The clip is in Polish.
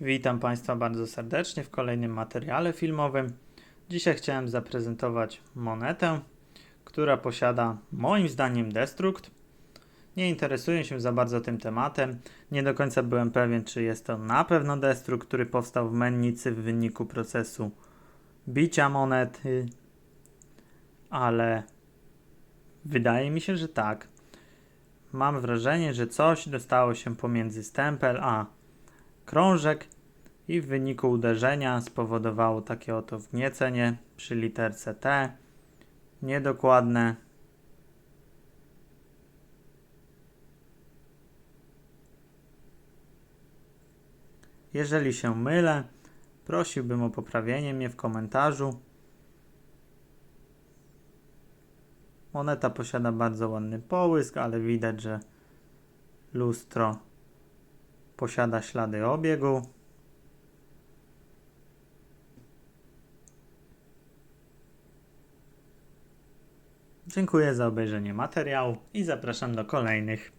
Witam Państwa bardzo serdecznie w kolejnym materiale filmowym. Dzisiaj chciałem zaprezentować monetę, która posiada moim zdaniem destrukt. Nie interesuję się za bardzo tym tematem. Nie do końca byłem pewien, czy jest to na pewno destrukt, który powstał w mennicy w wyniku procesu bicia monety, ale wydaje mi się, że tak. Mam wrażenie, że coś dostało się pomiędzy stempel a krążek i w wyniku uderzenia spowodowało takie oto wgniecenie przy literce T. Niedokładne. Jeżeli się mylę, prosiłbym o poprawienie mnie w komentarzu. Moneta posiada bardzo ładny połysk, ale widać, że lustro posiada ślady obiegu. Dziękuję za obejrzenie materiału i zapraszam do kolejnych.